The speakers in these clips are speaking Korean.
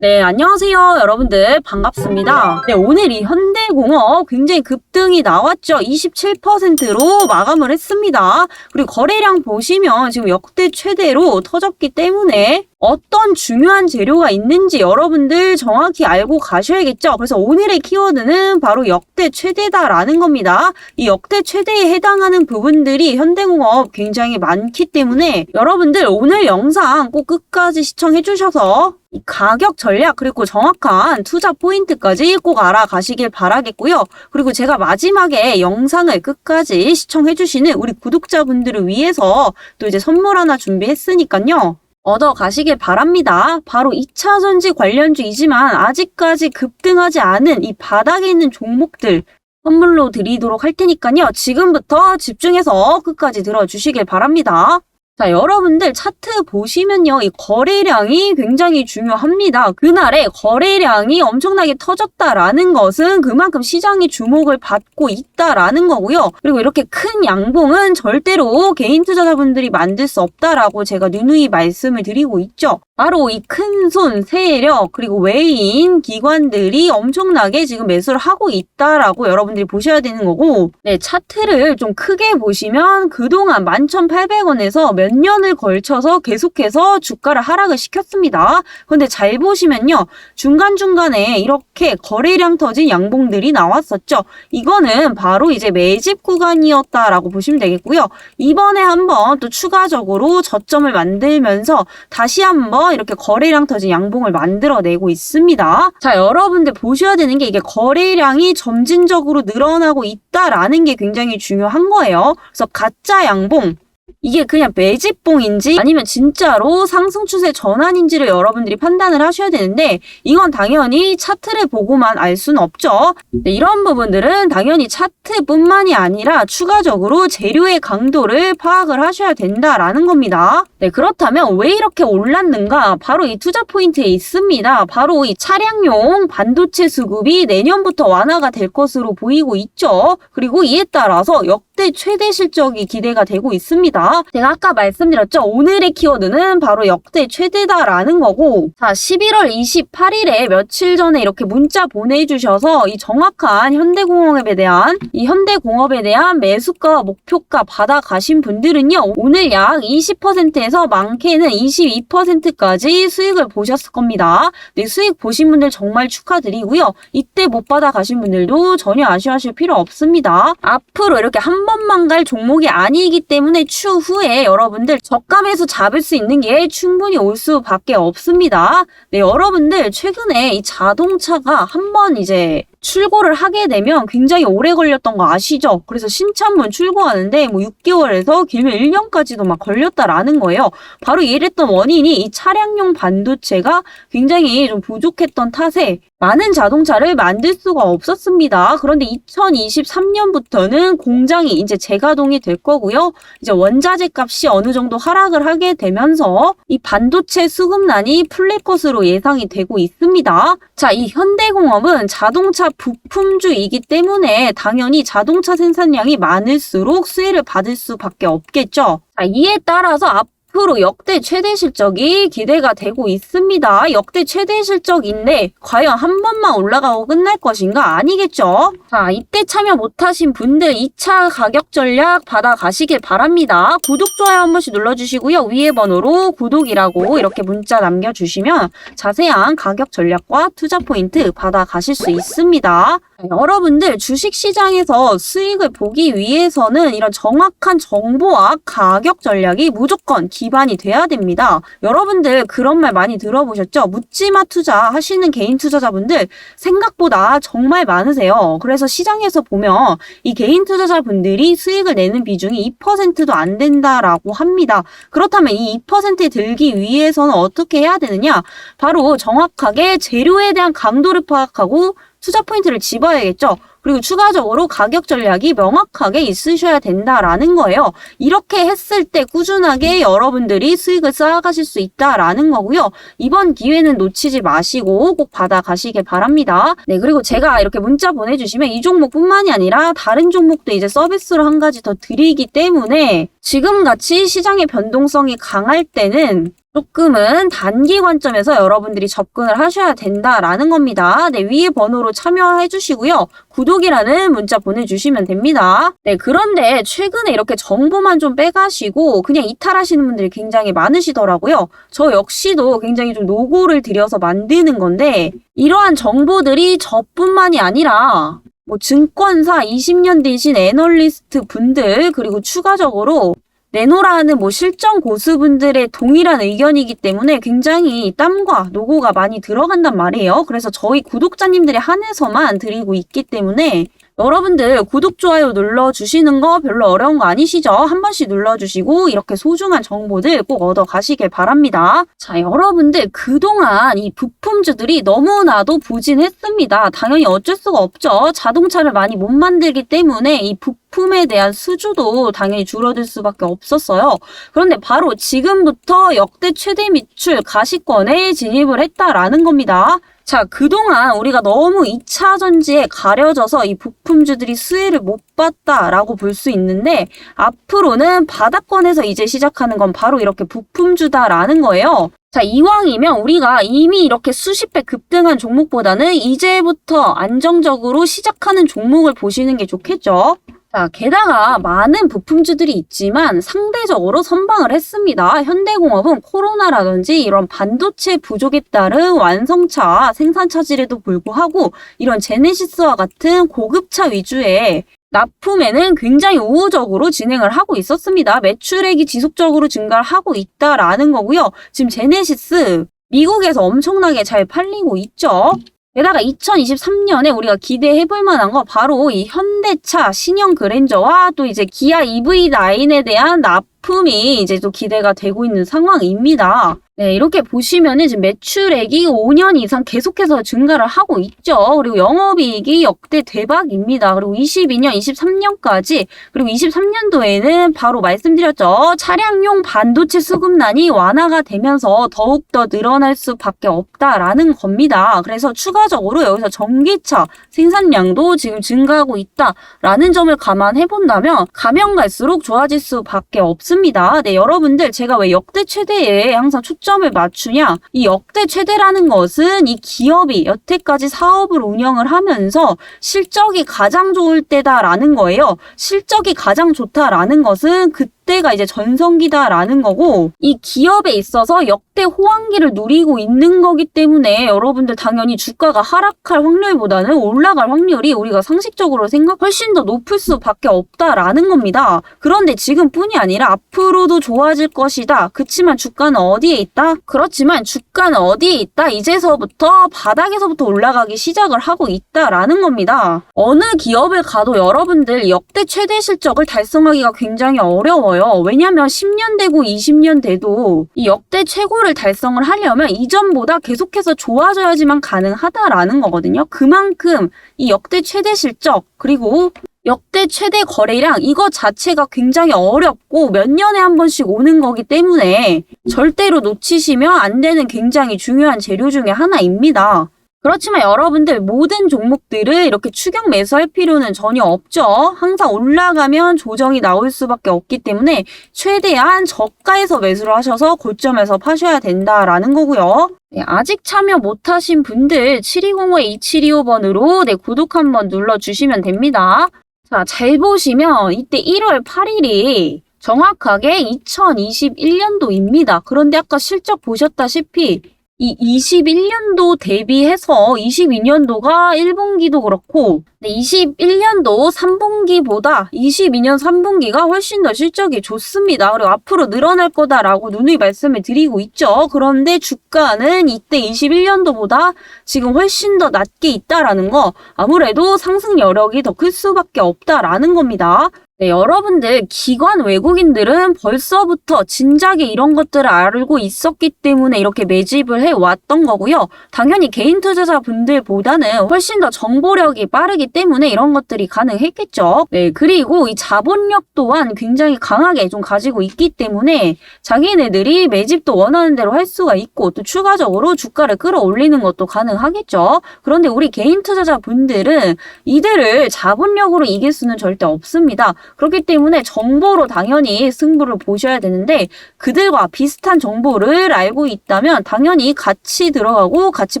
네, 안녕하세요. 여러분들 반갑습니다. 네, 오늘 이 현대 공업 굉장히 급등이 나왔죠. 27%로 마감을 했습니다. 그리고 거래량 보시면 지금 역대 최대로 터졌기 때문에 어떤 중요한 재료가 있는지 여러분들 정확히 알고 가셔야겠죠. 그래서 오늘의 키워드는 바로 역대 최대다라는 겁니다. 이 역대 최대에 해당하는 부분들이 현대공업 굉장히 많기 때문에 여러분들 오늘 영상 꼭 끝까지 시청해 주셔서 이 가격 전략 그리고 정확한 투자 포인트까지 꼭 알아가시길 바 라겠고요. 그리고 제가 마지막에 영상을 끝까지 시청해 주시는 우리 구독자분들을 위해서 또 이제 선물 하나 준비했으니까요. 얻어 가시길 바랍니다. 바로 2차 전지 관련주이지만 아직까지 급등하지 않은 이 바닥에 있는 종목들 선물로 드리도록 할 테니까요. 지금부터 집중해서 끝까지 들어주시길 바랍니다. 자, 여러분들 차트 보시면요. 이 거래량이 굉장히 중요합니다. 그날에 거래량이 엄청나게 터졌다라는 것은 그만큼 시장이 주목을 받고 있다라는 거고요. 그리고 이렇게 큰 양봉은 절대로 개인 투자자분들이 만들 수 없다라고 제가 누누이 말씀을 드리고 있죠. 바로 이 큰 손, 세력, 그리고 외인 기관들이 엄청나게 지금 매수를 하고 있다라고 여러분들이 보셔야 되는 거고, 네, 차트를 좀 크게 보시면 그동안 11,800원에서 몇 년을 걸쳐서 계속해서 주가를 하락을 시켰습니다. 근데 잘 보시면요. 중간중간에 이렇게 거래량 터진 양봉들이 나왔었죠. 이거는 바로 이제 매집 구간이었다라고 보시면 되겠고요. 이번에 한번 또 추가적으로 저점을 만들면서 다시 한번 이렇게 거래량 터진 양봉을 만들어내고 있습니다. 자, 여러분들 보셔야 되는 게 이게 거래량이 점진적으로 늘어나고 있다라는 게 굉장히 중요한 거예요. 그래서 가짜 양봉, 이게 그냥 매집봉인지 아니면 진짜로 상승 추세 전환인지를 여러분들이 판단을 하셔야 되는데 이건 당연히 차트를 보고만 알 수는 없죠. 네, 이런 부분들은 당연히 차트뿐만이 아니라 추가적으로 재료의 강도를 파악을 하셔야 된다라는 겁니다. 네, 그렇다면 왜 이렇게 올랐는가? 바로 이 투자 포인트에 있습니다. 바로 이 차량용 반도체 수급이 내년부터 완화가 될 것으로 보이고 있죠. 그리고 이에 따라서 역 대 최대 실적이 기대가 되고 있습니다. 제가 아까 말씀드렸죠. 오늘의 키워드는 바로 역대 최대다라는 거고 자 11월 28일에 며칠 전에 이렇게 문자 보내주셔서 이 정확한 현대공업에 대한 이 현대공업에 대한 매수가 목표가 받아가신 분들은요. 오늘 약 20%에서 많게는 22%까지 수익을 보셨을 겁니다. 네, 수익 보신 분들 정말 축하드리고요. 이때 못 받아가신 분들도 전혀 아쉬워하실 필요 없습니다. 앞으로 이렇게 한 번만 갈 종목이 아니기 때문에 추후에 여러분들 저감에서 잡을 수 있는 게 충분히 올 수밖에 없습니다. 네, 여러분들 최근에 이 자동차가 한 번 이제 출고를 하게 되면 굉장히 오래 걸렸던 거 아시죠? 그래서 신차문 출고하는데 뭐 6개월에서 길면 1년까지도 막 걸렸다라는 거예요. 바로 이랬던 원인이 이 차량용 반도체가 굉장히 좀 부족했던 탓에 많은 자동차를 만들 수가 없었습니다. 그런데 2023년부터는 공장이 이제 재가동이 될 거고요. 이제 원자재 값이 어느 정도 하락을 하게 되면서 이 반도체 수급난이 풀릴 것으로 예상이 되고 있습니다. 자, 이 현대공업은 자동차 부품주이기 때문에 당연히 자동차 생산량이 많을수록 수혜를 받을 수밖에 없겠죠. 자, 이에 따라서 앞 앞으로 역대 최대 실적이 기대가 되고 있습니다. 역대 최대 실적인데 과연 한 번만 올라가고 끝날 것인가 아니겠죠? 자, 이때 참여 못하신 분들 2차 가격 전략 받아가시길 바랍니다. 구독, 좋아요 한 번씩 눌러주시고요. 위에 번호로 구독이라고 이렇게 문자 남겨주시면 자세한 가격 전략과 투자 포인트 받아가실 수 있습니다. 여러분들 주식시장에서 수익을 보기 위해서는 이런 정확한 정보와 가격 전략이 무조건 기반이 돼야 됩니다. 여러분들 그런 말 많이 들어보셨죠? 묻지마 투자 하시는 개인 투자자분들 생각보다 정말 많으세요. 그래서 시장에서 보면 이 개인 투자자분들이 수익을 내는 비중이 2%도 안 된다라고 합니다. 그렇다면 이 2%에 들기 위해서는 어떻게 해야 되느냐? 바로 정확하게 재료에 대한 강도를 파악하고 투자 포인트를 집어야겠죠. 그리고 추가적으로 가격 전략이 명확하게 있으셔야 된다라는 거예요. 이렇게 했을 때 꾸준하게 여러분들이 수익을 쌓아가실 수 있다라는 거고요. 이번 기회는 놓치지 마시고 꼭 받아가시길 바랍니다. 네, 그리고 제가 이렇게 문자 보내주시면 이 종목뿐만이 아니라 다른 종목도 이제 서비스로 한 가지 더 드리기 때문에 지금 같이 시장의 변동성이 강할 때는 조금은 단기 관점에서 여러분들이 접근을 하셔야 된다라는 겁니다. 네, 위에 번호로 참여해 주시고요. 구독이라는 문자 보내주시면 됩니다. 네, 그런데 최근에 이렇게 정보만 좀 빼가시고 그냥 이탈하시는 분들이 굉장히 많으시더라고요. 저 역시도 굉장히 좀 노고를 들여서 만드는 건데 이러한 정보들이 저뿐만이 아니라 뭐 증권사 20년 되신 애널리스트 분들 그리고 추가적으로 내노라는 뭐 실전 고수분들의 동일한 의견이기 때문에 굉장히 땀과 노고가 많이 들어간단 말이에요. 그래서 저희 구독자님들에 한해서만 드리고 있기 때문에 여러분들 구독, 좋아요 눌러주시는 거 별로 어려운 거 아니시죠? 한 번씩 눌러주시고 이렇게 소중한 정보들 꼭 얻어 가시길 바랍니다. 자, 여러분들 그동안 이 부품주들이 너무나도 부진했습니다. 당연히 어쩔 수가 없죠. 자동차를 많이 못 만들기 때문에 이 부품에 대한 수주도 당연히 줄어들 수밖에 없었어요. 그런데 바로 지금부터 역대 최대 미출 가시권에 진입을 했다라는 겁니다. 자, 그동안 우리가 너무 2차 전지에 가려져서 이 부품주들이 수혜를 못 봤다라고 볼 수 있는데 앞으로는 바닥권에서 이제 시작하는 건 바로 이렇게 부품주다라는 거예요. 자, 이왕이면 우리가 이미 이렇게 수십 배 급등한 종목보다는 이제부터 안정적으로 시작하는 종목을 보시는 게 좋겠죠. 자, 게다가 많은 부품주들이 있지만 상대적으로 선방을 했습니다. 현대공업은 코로나라든지 이런 반도체 부족에 따른 완성차 생산 차질에도 불구하고 이런 제네시스와 같은 고급차 위주의 납품에는 굉장히 우호적으로 진행을 하고 있었습니다. 매출액이 지속적으로 증가를 하고 있다라는 거고요. 지금 제네시스 미국에서 엄청나게 잘 팔리고 있죠. 게다가 2023년에 우리가 기대해 볼 만한 거 바로 이 현대차 신형 그랜저와 또 이제 기아 EV9에 대한 납품이 이제 또 기대가 되고 있는 상황입니다. 네, 이렇게 보시면은 지금 매출액이 5년 이상 계속해서 증가를 하고 있죠. 그리고 영업이익이 역대 대박입니다. 그리고 22년, 23년까지 그리고 23년도에는 바로 말씀드렸죠. 차량용 반도체 수급난이 완화가 되면서 더욱더 늘어날 수밖에 없다라는 겁니다. 그래서 추가적으로 여기서 전기차 생산량도 지금 증가하고 있다라는 점을 감안해 본다면 가면 갈수록 좋아질 수밖에 없습니다. 네, 여러분들 제가 왜 역대 최대에 항상 초점 초점을 맞추냐? 이 역대 최대라는 것은 이 기업이 여태까지 사업을 운영을 하면서 실적이 가장 좋을 때다라는 거예요. 실적이 가장 좋다라는 것은 그 때가 이제 전성기다라는 거고 이 기업에 있어서 역대 호황기를 누리고 있는 거기 때문에 여러분들 당연히 주가가 하락할 확률보다는 올라갈 확률이 우리가 상식적으로 생각 훨씬 더 높을 수밖에 없다라는 겁니다. 그런데 지금뿐이 아니라 앞으로도 좋아질 것이다. 그치만 주가는 어디에 있다? 그렇지만 주가는 어디에 있다? 이제서부터 바닥에서부터 올라가기 시작을 하고 있다라는 겁니다. 어느 기업을 가도 여러분들 역대 최대 실적을 달성하기가 굉장히 어려워요. 어려워요. 왜냐면 10년 되고 20년 돼도 이 역대 최고를 달성을 하려면 이전보다 계속해서 좋아져야지만 가능하다라는 거거든요. 그만큼 이 역대 최대 실적 그리고 역대 최대 거래량 이거 자체가 굉장히 어렵고 몇 년에 한 번씩 오는 거기 때문에 절대로 놓치시면 안 되는 굉장히 중요한 재료 중에 하나입니다. 그렇지만 여러분들 모든 종목들을 이렇게 추격 매수할 필요는 전혀 없죠. 항상 올라가면 조정이 나올 수밖에 없기 때문에 최대한 저가에서 매수를 하셔서 고점에서 파셔야 된다라는 거고요. 네, 아직 참여 못하신 분들 7205-2725번으로 네, 구독 한번 눌러주시면 됩니다. 자, 잘 보시면 이때 1월 8일이 정확하게 2021년도입니다. 그런데 아까 실적 보셨다시피 이 21년도 대비해서 22년도가 1분기도 그렇고 21년도 3분기보다 22년 3분기가 훨씬 더 실적이 좋습니다. 그리고 앞으로 늘어날 거다라고 누누이 말씀을 드리고 있죠. 그런데 주가는 이때 21년도보다 지금 훨씬 더 낮게 있다라는 거 아무래도 상승 여력이 더 클 수밖에 없다라는 겁니다. 네, 여러분들 기관 외국인들은 벌써부터 진작에 이런 것들을 알고 있었기 때문에 이렇게 매집을 해왔던 거고요. 당연히 개인 투자자분들보다는 훨씬 더 정보력이 빠르기 때문에 이런 것들이 가능했겠죠. 네, 그리고 이 자본력 또한 굉장히 강하게 좀 가지고 있기 때문에 자기네들이 매집도 원하는 대로 할 수가 있고 또 추가적으로 주가를 끌어올리는 것도 가능하겠죠. 그런데 우리 개인 투자자분들은 이들을 자본력으로 이길 수는 절대 없습니다. 그렇기 때문에 정보로 당연히 승부를 보셔야 되는데 그들과 비슷한 정보를 알고 있다면 당연히 같이 들어가고 같이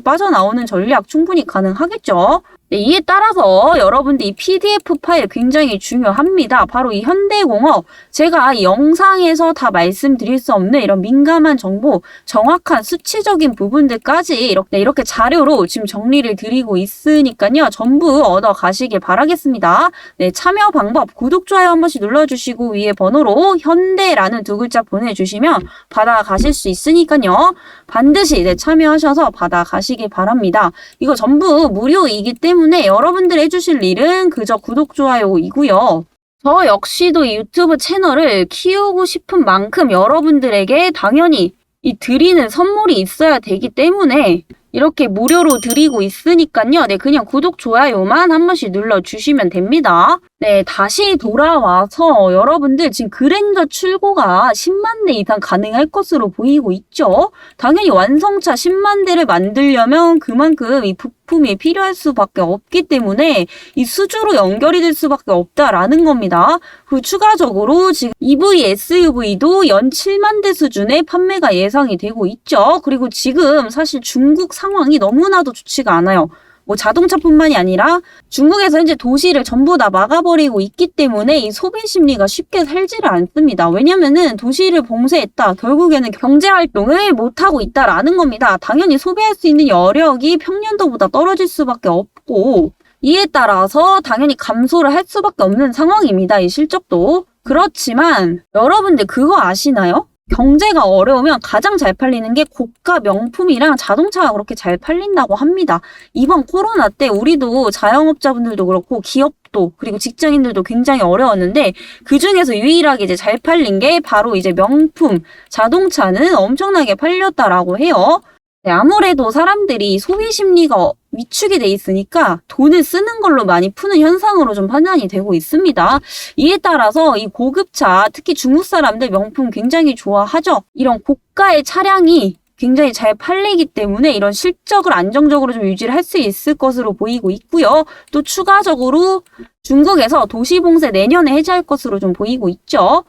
빠져나오는 전략 충분히 가능하겠죠. 네, 이에 따라서 여러분들 이 PDF 파일 굉장히 중요합니다. 바로 이 현대공업 제가 이 영상에서 다 말씀드릴 수 없는 이런 민감한 정보, 정확한 수치적인 부분들까지 이렇게, 네, 이렇게 자료로 지금 정리를 드리고 있으니까요. 전부 얻어 가시길 바라겠습니다. 네, 참여 방법 구독, 좋아요 한 번씩 눌러 주시고 위에 번호로 현대라는 두 글자 보내 주시면 받아 가실 수 있으니까요. 반드시 네, 참여하셔서 받아 가시길 바랍니다. 이거 전부 무료이기 때문에 여러분들 해주실 일은 그저 구독, 좋아요이고요. 저 역시도 이 유튜브 채널을 키우고 싶은 만큼 여러분들에게 당연히 이 드리는 선물이 있어야 되기 때문에 이렇게 무료로 드리고 있으니까요. 네, 그냥 구독, 좋아요만 한 번씩 눌러주시면 됩니다. 네, 다시 돌아와서 여러분들 지금 그랜저 출고가 10만 대 이상 가능할 것으로 보이고 있죠. 당연히 완성차 10만 대를 만들려면 그만큼 이 부품이 필요할 수밖에 없기 때문에 이 수주로 연결이 될 수밖에 없다라는 겁니다. 그리고 추가적으로 지금 EV, SUV도 연 7만 대 수준의 판매가 예상이 되고 있죠. 그리고 지금 사실 중국 상황이 너무나도 좋지가 않아요. 뭐 자동차뿐만이 아니라 중국에서 현재 도시를 전부 다 막아버리고 있기 때문에 이 소비 심리가 쉽게 살지를 않습니다. 왜냐면은 도시를 봉쇄했다. 결국에는 경제 활동을 못 하고 있다라는 겁니다. 당연히 소비할 수 있는 여력이 평년도보다 떨어질 수밖에 없고 이에 따라서 당연히 감소를 할 수밖에 없는 상황입니다. 이 실적도. 그렇지만 여러분들 그거 아시나요? 경제가 어려우면 가장 잘 팔리는 게 고가 명품이랑 자동차가 그렇게 잘 팔린다고 합니다. 이번 코로나 때 우리도 자영업자분들도 그렇고 기업도 그리고 직장인들도 굉장히 어려웠는데 그 중에서 유일하게 이제 잘 팔린 게 바로 이제 명품 자동차는 엄청나게 팔렸다라고 해요. 네, 아무래도 사람들이 소비 심리가 위축이 돼 있으니까 돈을 쓰는 걸로 많이 푸는 현상으로 좀 판단이 되고 있습니다. 이에 따라서 이 고급차, 특히 중국 사람들 명품 굉장히 좋아하죠. 이런 고가의 차량이 굉장히 잘 팔리기 때문에 이런 실적을 안정적으로 좀 유지를 할 수 있을 것으로 보이고 있고요. 또 추가적으로 중국에서 도시봉쇄 내년에 해제할 것으로 좀 보이고 있죠.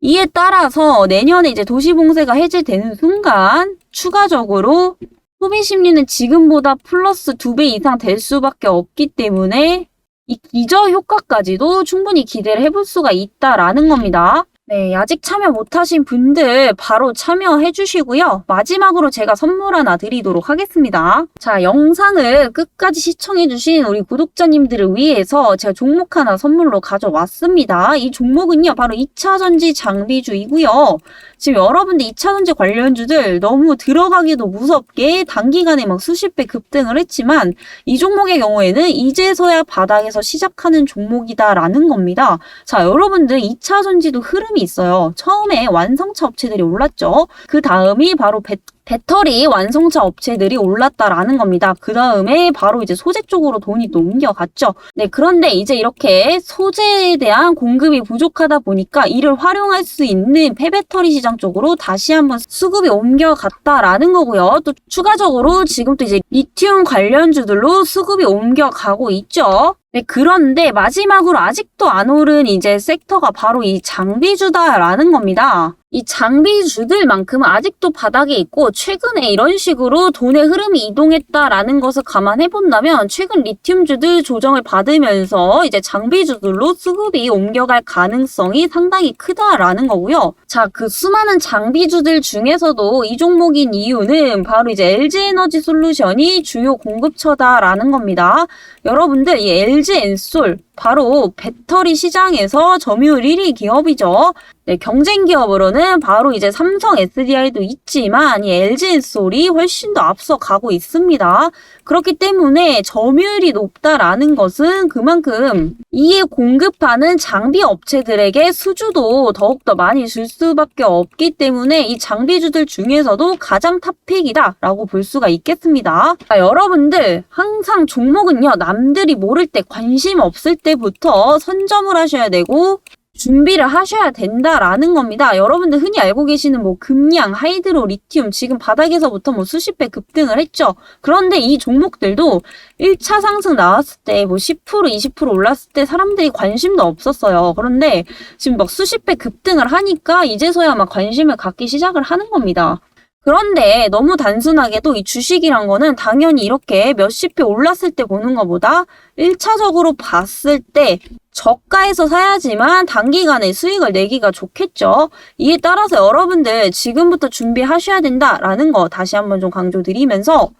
이에 따라서 내년에 이제 도시봉쇄가 해제되는 순간 추가적으로 소비 심리는 지금보다 플러스 두 배 이상 될 수밖에 없기 때문에 이 기저 효과까지도 충분히 기대를 해볼 수가 있다라는 겁니다. 네, 아직 참여 못하신 분들 바로 참여해 주시고요. 마지막으로 제가 선물 하나 드리도록 하겠습니다. 자, 영상을 끝까지 시청해 주신 우리 구독자님들을 위해서 제가 종목 하나 선물로 가져왔습니다. 이 종목은요, 바로 2차전지 장비주이고요. 지금 여러분들 2차전지 관련주들 너무 들어가기도 무섭게 단기간에 막 수십 배 급등을 했지만 이 종목의 경우에는 이제서야 바닥에서 시작하는 종목이다라는 겁니다. 자, 여러분들 2차전지도 흐름이 있어요. 처음에 완성차 업체들이 올랐죠. 그 다음이 바로 배, 배터리 완성차 업체들이 올랐다라는 겁니다. 그 다음에 바로 이제 소재 쪽으로 돈이 또 옮겨갔죠. 네, 그런데 이제 이렇게 소재에 대한 공급이 부족하다 보니까 이를 활용할 수 있는 폐배터리 시장 쪽으로 다시 한번 수급이 옮겨갔다라는 거고요. 또 추가적으로 지금 또 이제 리튬 관련주들로 수급이 옮겨가고 있죠. 네, 그런데 마지막으로 아직도 안 오른 이제 섹터가 바로 이 장비주다라는 겁니다. 이 장비주들만큼은 아직도 바닥에 있고 최근에 이런 식으로 돈의 흐름이 이동했다라는 것을 감안해 본다면 최근 리튬주들 조정을 받으면서 이제 장비주들로 수급이 옮겨갈 가능성이 상당히 크다라는 거고요. 자, 그 수많은 장비주들 중에서도 이 종목인 이유는 바로 이제 LG에너지 솔루션이 주요 공급처다라는 겁니다. 여러분들 이 LG 엔솔 바로 배터리 시장에서 점유율 1위 기업이죠. 네, 경쟁 기업으로는 바로 이제 삼성 SDI도 있지만 이 LG 엔솔이 훨씬 더 앞서 가고 있습니다. 그렇기 때문에 점유율이 높다라는 것은 그만큼 이에 공급하는 장비 업체들에게 수주도 더욱더 많이 줄 수밖에 없기 때문에 이 장비주들 중에서도 가장 탑픽이다라고 볼 수가 있겠습니다. 자, 여러분들 항상 종목은요 남들이 모를 때 관심 없을 때 부터 선점을 하셔야 되고 준비를 하셔야 된다라는 겁니다. 여러분들 흔히 알고 계시는 뭐 금양, 하이드로, 리튬 지금 바닥에서부터 뭐 수십 배 급등을 했죠. 그런데 이 종목들도 1차 상승 나왔을 때 뭐 10% 20% 올랐을 때 사람들이 관심도 없었어요. 그런데 지금 막 수십 배 급등을 하니까 이제서야 막 관심을 갖기 시작을 하는 겁니다. 그런데 너무 단순하게도 이 주식이란 거는 당연히 이렇게 몇십 배 올랐을 때 보는 것보다 1차적으로 봤을 때 저가에서 사야지만 단기간에 수익을 내기가 좋겠죠. 이에 따라서 여러분들 지금부터 준비하셔야 된다라는 거 다시 한번 좀 강조드리면서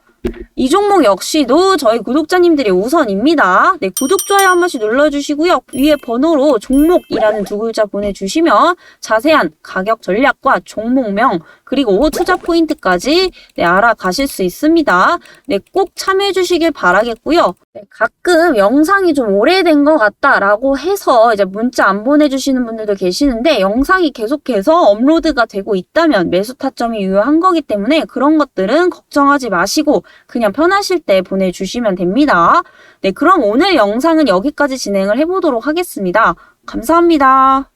이 종목 역시도 저희 구독자님들이 우선입니다. 네, 구독, 좋아요 한 번씩 눌러주시고요. 위에 번호로 종목이라는 두 글자 보내주시면 자세한 가격 전략과 종목명 그리고 투자 포인트까지 네, 알아가실 수 있습니다. 네, 꼭 참여해 주시길 바라겠고요. 네, 가끔 영상이 좀 오래된 것 같다라고 해서 이제 문자 안 보내주시는 분들도 계시는데 영상이 계속해서 업로드가 되고 있다면 매수 타점이 유효한 거기 때문에 그런 것들은 걱정하지 마시고 그냥 편하실 때 보내주시면 됩니다. 네, 그럼 오늘 영상은 여기까지 진행을 해보도록 하겠습니다. 감사합니다.